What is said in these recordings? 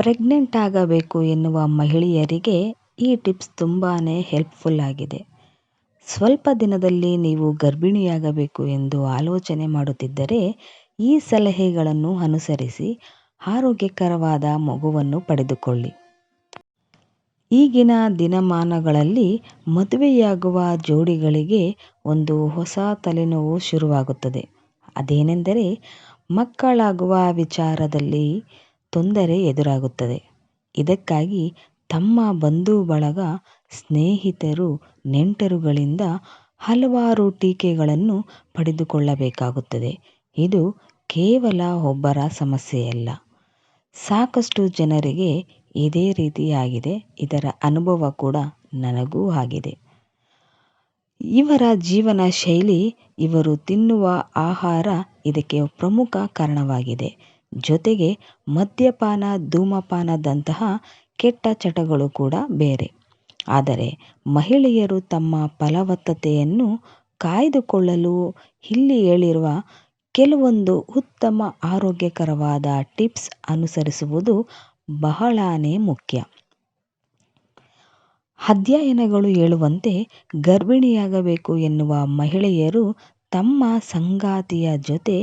Pregnant ಆಗಬೇಕು ಎನ್ನುವ ಮಹಿಳೆಯರಿಗೆ ಈ ಟಿಪ್ಸ್ ತುಂಬಾ ಹೆಲ್ಪ್ಫುಲ್ ಆಗಿದೆ. ಸ್ವಲ್ಪ ದಿನದಲ್ಲಿ ನೀವು ಗರ್ಭಿಣಿಯಾಗಬೇಕು ಎಂದು ಆಲೋಚನೆ ಮಾಡುತ್ತಿದ್ದರೆ ಈ ಸಲಹೆಗಳನ್ನು ಅನುಸರಿಸಿ ಆರೋಗ್ಯಕರವಾದ ಮಗುವನ್ನು ಪಡೆದುಕೊಳ್ಳಿ. ಈಗಿನ ದಿನಮಾನಗಳಲ್ಲಿ ಮದುವೆಯಾಗುವ ಜೋಡಿಗಳಿಗೆ ಒಂದು ಹೊಸ ತಲೆನೋವು ಶುರುವಾಗುತ್ತದೆ. ಅದೇನೆಂದರೆ ಮಕ್ಕಳಾಗುವ ವಿಚಾರದಲ್ಲಿ ತೊಂದರೆ ಎದುರಾಗುತ್ತದೆ. ಇದಕ್ಕಾಗಿ ತಮ್ಮ ಬಂಧು ಬಳಗ ಸ್ನೇಹಿತರು, ನೆಂಟರುಗಳಿಂದ ಹಲವಾರು ಟೀಕೆಗಳನ್ನು ಪಡೆದುಕೊಳ್ಳಬೇಕಾಗುತ್ತದೆ. ಇದು ಕೇವಲ ಒಬ್ಬರ ಸಮಸ್ಯೆಯಲ್ಲ. ಸಾಕಷ್ಟು ಜನರಿಗೆ ಇದೇ ರೀತಿಯಾಗಿದೆ. ಇದರ ಅನುಭವ ಕೂಡ ನನಗೂ ಆಗಿದೆ. ಇವರ ಜೀವನ ಶೈಲಿ, ಇವರು ತಿನ್ನುವ ಆಹಾರ ಇದಕ್ಕೆ ಪ್ರಮುಖ ಕಾರಣವಾಗಿದೆ. ಜೊತೆಗೆ ಮದ್ಯಪಾನ, ಧೂಮಪಾನದಂತಹ ಕೆಟ್ಟ ಚಟಗಳು ಕೂಡ ಬೇರೆ. ಆದರೆ ಮಹಿಳೆಯರು ತಮ್ಮ ಫಲವತ್ತತೆಯನ್ನು ಕಾಯ್ದುಕೊಳ್ಳಲು ಇಲ್ಲಿ ಹೇಳಿರುವ ಕೆಲವೊಂದು ಉತ್ತಮ ಆರೋಗ್ಯಕರವಾದ ಟಿಪ್ಸ್ ಅನುಸರಿಸುವುದು ಬಹಳಾನೇ ಮುಖ್ಯ. ಅಧ್ಯಯನಗಳು ಹೇಳುವಂತೆ ಗರ್ಭಿಣಿಯಾಗಬೇಕು ಎನ್ನುವ ಮಹಿಳೆಯರು ತಮ್ಮ ಸಂಗಾತಿಯ ಜೊತೆ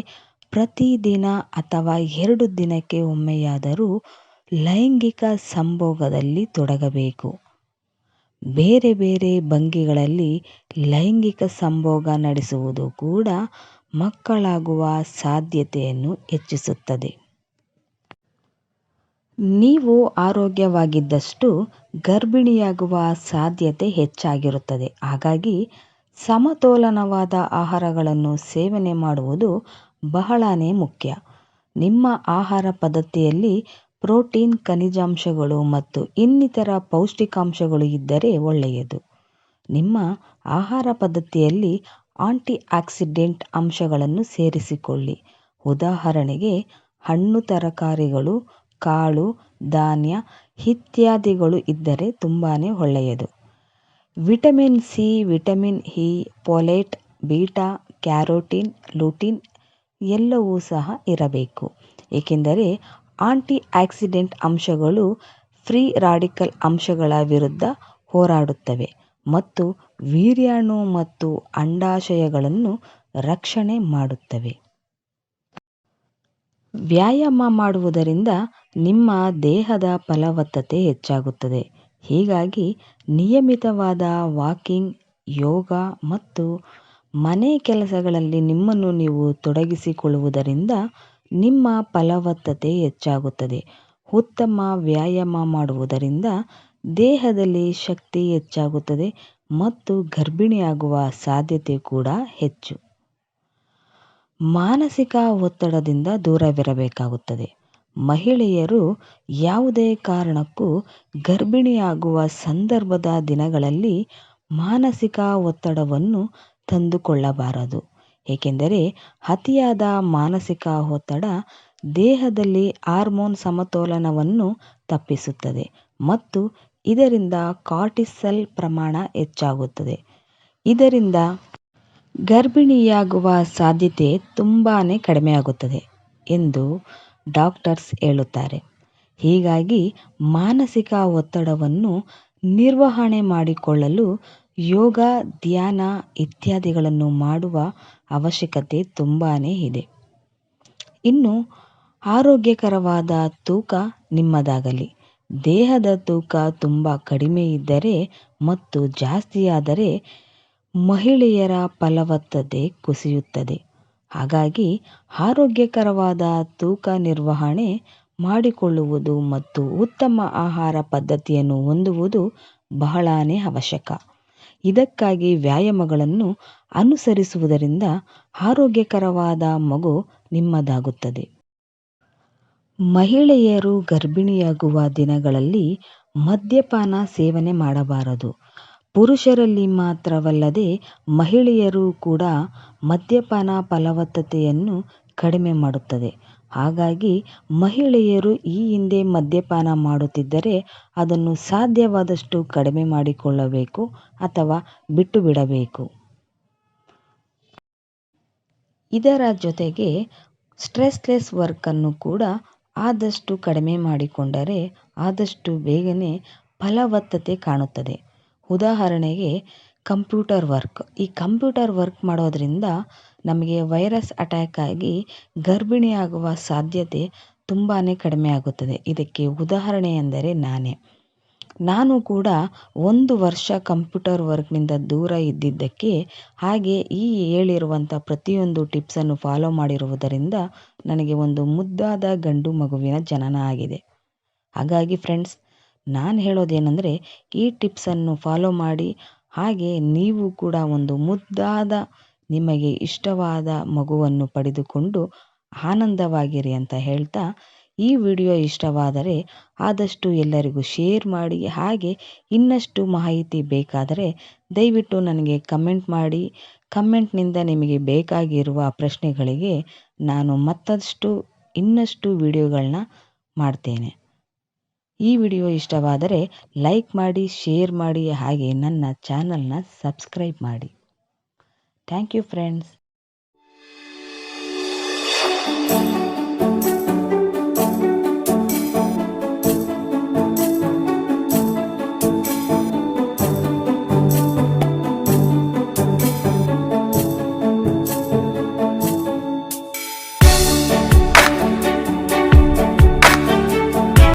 ಪ್ರತಿದಿನ ಅಥವಾ ಎರಡು ದಿನಕ್ಕೆ ಒಮ್ಮೆಯಾದರೂ ಲೈಂಗಿಕ ಸಂಭೋಗದಲ್ಲಿ ತೊಡಗಬೇಕು. ಬೇರೆ ಬೇರೆ ಭಂಗಿಗಳಲ್ಲಿ ಲೈಂಗಿಕ ಸಂಭೋಗ ನಡೆಸುವುದು ಕೂಡ ಮಕ್ಕಳಾಗುವ ಸಾಧ್ಯತೆಯನ್ನು ಹೆಚ್ಚಿಸುತ್ತದೆ. ನೀವು ಆರೋಗ್ಯವಾಗಿದ್ದಷ್ಟು ಗರ್ಭಿಣಿಯಾಗುವ ಸಾಧ್ಯತೆ ಹೆಚ್ಚಾಗಿರುತ್ತದೆ. ಹಾಗಾಗಿ ಸಮತೋಲನವಾದ ಆಹಾರಗಳನ್ನು ಸೇವನೆ ಮಾಡುವುದು ಬಹಳನೇ ಮುಖ್ಯ. ನಿಮ್ಮ ಆಹಾರ ಪದ್ಧತಿಯಲ್ಲಿ ಪ್ರೋಟೀನ್ ಖನಿಜಾಂಶಗಳು ಮತ್ತು ಇನ್ನಿತರ ಪೌಷ್ಟಿಕಾಂಶಗಳು ಇದ್ದರೆ ಒಳ್ಳೆಯದು. ನಿಮ್ಮ ಆಹಾರ ಪದ್ಧತಿಯಲ್ಲಿ ಆಂಟಿ ಆಕ್ಸಿಡೆಂಟ್ ಅಂಶಗಳನ್ನು ಸೇರಿಸಿಕೊಳ್ಳಿ. ಉದಾಹರಣೆಗೆ, ಹಣ್ಣು ತರಕಾರಿಗಳು, ಕಾಳು, ಧಾನ್ಯ ಇತ್ಯಾದಿಗಳು ಇದ್ದರೆ ತುಂಬಾ ಒಳ್ಳೆಯದು. Vitamin C, vitamin E, folate, beta, carotene, lutein ಎಲ್ಲವೂ ಸಹ ಇರಬೇಕು. ಏಕೆಂದರೆ ಆಂಟಿ ಆಕ್ಸಿಡೆಂಟ್ ಅಂಶಗಳು ಫ್ರೀ ರಾಡಿಕಲ್ ಅಂಶಗಳ ವಿರುದ್ಧ ಹೋರಾಡುತ್ತವೆ ಮತ್ತು ವೀರ್ಯಾಣು ಮತ್ತು ಅಂಡಾಶಯಗಳನ್ನು ರಕ್ಷಣೆ ಮಾಡುತ್ತವೆ. ವ್ಯಾಯಾಮ ಮಾಡುವುದರಿಂದ ನಿಮ್ಮ ದೇಹದ ಫಲವತ್ತತೆ ಹೆಚ್ಚಾಗುತ್ತದೆ. ಹೀಗಾಗಿ ನಿಯಮಿತವಾದ ವಾಕಿಂಗ್, ಯೋಗ ಮತ್ತು ಮನೆ ಕೆಲಸಗಳಲ್ಲಿ ನಿಮ್ಮನ್ನು ನೀವು ತೊಡಗಿಸಿಕೊಳ್ಳುವುದರಿಂದ ನಿಮ್ಮ ಫಲವತ್ತತೆ ಹೆಚ್ಚಾಗುತ್ತದೆ. ಉತ್ತಮ ವ್ಯಾಯಾಮ ಮಾಡುವುದರಿಂದ ದೇಹದಲ್ಲಿ ಶಕ್ತಿ ಹೆಚ್ಚಾಗುತ್ತದೆ ಮತ್ತು ಗರ್ಭಿಣಿಯಾಗುವ ಸಾಧ್ಯತೆ ಕೂಡ ಹೆಚ್ಚು. ಮಾನಸಿಕ ಒತ್ತಡದಿಂದ ದೂರವಿರಬೇಕಾಗುತ್ತದೆ. ಮಹಿಳೆಯರು ಯಾವುದೇ ಕಾರಣಕ್ಕೂ ಗರ್ಭಿಣಿಯಾಗುವ ಸಂದರ್ಭದ ದಿನಗಳಲ್ಲಿ ಮಾನಸಿಕ ಒತ್ತಡವನ್ನು ತಂದುಕೊಳ್ಳಬಾರದು. ಏಕೆಂದರೆ ಅತಿಯಾದ ಮಾನಸಿಕ ಒತ್ತಡ ದೇಹದಲ್ಲಿ ಹಾರ್ಮೋನ್ ಸಮತೋಲನವನ್ನು ತಪ್ಪಿಸುತ್ತದೆ ಮತ್ತು ಇದರಿಂದ ಕಾರ್ಟಿಸಲ್ ಪ್ರಮಾಣ ಹೆಚ್ಚಾಗುತ್ತದೆ. ಇದರಿಂದ ಗರ್ಭಿಣಿಯಾಗುವ ಸಾಧ್ಯತೆ ತುಂಬಾ ಕಡಿಮೆಯಾಗುತ್ತದೆ ಎಂದು ಡಾಕ್ಟರ್ಸ್ ಹೇಳುತ್ತಾರೆ. ಹೀಗಾಗಿ ಮಾನಸಿಕ ಒತ್ತಡವನ್ನು ನಿರ್ವಹಣೆ ಮಾಡಿಕೊಳ್ಳಲು ಯೋಗ, ಧ್ಯಾನ ಇತ್ಯಾದಿಗಳನ್ನು ಮಾಡುವ ಅವಶ್ಯಕತೆ ತುಂಬಾ ಇದೆ. ಇನ್ನು ಆರೋಗ್ಯಕರವಾದ ತೂಕ ನಿಮ್ಮದಾಗಲಿ. ದೇಹದ ತೂಕ ತುಂಬ ಕಡಿಮೆ ಇದ್ದರೆ ಮತ್ತು ಜಾಸ್ತಿಯಾದರೆ ಮಹಿಳೆಯರ ಫಲವತ್ತತೆ ಕುಸಿಯುತ್ತದೆ. ಹಾಗಾಗಿ ಆರೋಗ್ಯಕರವಾದ ತೂಕ ನಿರ್ವಹಣೆ ಮಾಡಿಕೊಳ್ಳುವುದು ಮತ್ತು ಉತ್ತಮ ಆಹಾರ ಪದ್ಧತಿಯನ್ನು ಹೊಂದುವುದು ಬಹಳನೇ ಅವಶ್ಯಕ. ಇದಕ್ಕಾಗಿ ವ್ಯಾಯಾಮಗಳನ್ನು ಅನುಸರಿಸುವುದರಿಂದ ಆರೋಗ್ಯಕರವಾದ ಮಗು ನಿಮ್ಮದಾಗುತ್ತದೆ. ಮಹಿಳೆಯರು ಗರ್ಭಿಣಿಯಾಗುವ ದಿನಗಳಲ್ಲಿ ಮದ್ಯಪಾನ ಸೇವನೆ ಮಾಡಬಾರದು. ಪುರುಷರಲ್ಲಿ ಮಾತ್ರವಲ್ಲದೆ ಮಹಿಳೆಯರು ಕೂಡ ಮದ್ಯಪಾನ ಫಲವತ್ತತೆಯನ್ನು ಕಡಿಮೆ ಮಾಡುತ್ತದೆ. ಹಾಗಾಗಿ ಮಹಿಳೆಯರು ಈ ಹಿಂದೆ ಮದ್ಯಪಾನ ಮಾಡುತ್ತಿದ್ದರೆ ಅದನ್ನು ಸಾಧ್ಯವಾದಷ್ಟು ಕಡಿಮೆ ಮಾಡಿಕೊಳ್ಳಬೇಕು ಅಥವಾ ಬಿಟ್ಟು ಬಿಡಬೇಕು ಇದರ ಜೊತೆಗೆ ಸ್ಟ್ರೆಸ್ಲೆಸ್ ವರ್ಕನ್ನು ಕೂಡ ಆದಷ್ಟು ಕಡಿಮೆ ಮಾಡಿಕೊಂಡರೆ ಆದಷ್ಟು ಬೇಗನೆ ಫಲವತ್ತತೆ ಕಾಣುತ್ತದೆ. ಉದಾಹರಣೆಗೆ ಕಂಪ್ಯೂಟರ್ ವರ್ಕ್. ಈ ಕಂಪ್ಯೂಟರ್ ವರ್ಕ್ ಮಾಡೋದರಿಂದ ನಮಗೆ ವೈರಸ್ ಅಟ್ಯಾಕ್ ಆಗಿ ಗರ್ಭಿಣಿಯಾಗುವ ಸಾಧ್ಯತೆ ತುಂಬಾ ಕಡಿಮೆ ಆಗುತ್ತದೆ. ಇದಕ್ಕೆ ಉದಾಹರಣೆ ಎಂದರೆ ನಾನೇ. ನಾನು ಕೂಡ ಒಂದು ವರ್ಷ ಕಂಪ್ಯೂಟರ್ ವರ್ಕ್ನಿಂದ ದೂರ ಇದ್ದಿದ್ದಕ್ಕೆ ಹಾಗೆ ಈ ಹೇಳಿರುವಂಥ ಪ್ರತಿಯೊಂದು ಟಿಪ್ಸನ್ನು ಫಾಲೋ ಮಾಡಿರುವುದರಿಂದ ನನಗೆ ಒಂದು ಮುದ್ದಾದ ಗಂಡು ಮಗುವಿನ ಜನನ ಆಗಿದೆ. ಹಾಗಾಗಿ ಫ್ರೆಂಡ್ಸ್ ನಾನು ಹೇಳೋದೇನೆಂದರೆ ಈ ಟಿಪ್ಸನ್ನು ಫಾಲೋ ಮಾಡಿ ಹಾಗೆ ನೀವು ಕೂಡ ಒಂದು ಮುದ್ದಾದ ನಿಮಗೆ ಇಷ್ಟವಾದ ಮಗುವನ್ನು ಪಡೆದುಕೊಂಡು ಆನಂದವಾಗಿರಿ ಅಂತ ಹೇಳ್ತಾ ಈ ವಿಡಿಯೋ ಇಷ್ಟವಾದರೆ ಆದಷ್ಟು ಎಲ್ಲರಿಗೂ ಶೇರ್ ಮಾಡಿ, ಹಾಗೆ ಇನ್ನಷ್ಟು ಮಾಹಿತಿ ಬೇಕಾದರೆ ದಯವಿಟ್ಟು ನನಗೆ ಕಮೆಂಟ್ ಮಾಡಿ. ಕಮೆಂಟ್ನಿಂದ ನಿಮಗೆ ಬೇಕಾಗಿರುವ ಪ್ರಶ್ನೆಗಳಿಗೆ ನಾನು ಮತ್ತಷ್ಟು ಇನ್ನಷ್ಟು ವಿಡಿಯೋಗಳನ್ನ ಮಾಡ್ತೇನೆ. ಈ ವಿಡಿಯೋ ಇಷ್ಟವಾದರೆ ಲೈಕ್ ಮಾಡಿ, ಶೇರ್ ಮಾಡಿ, ಹಾಗೆ ನನ್ನ ಚಾನಲ್ನ ಸಬ್ಸ್ಕ್ರೈಬ್ ಮಾಡಿ. Thank you, friends.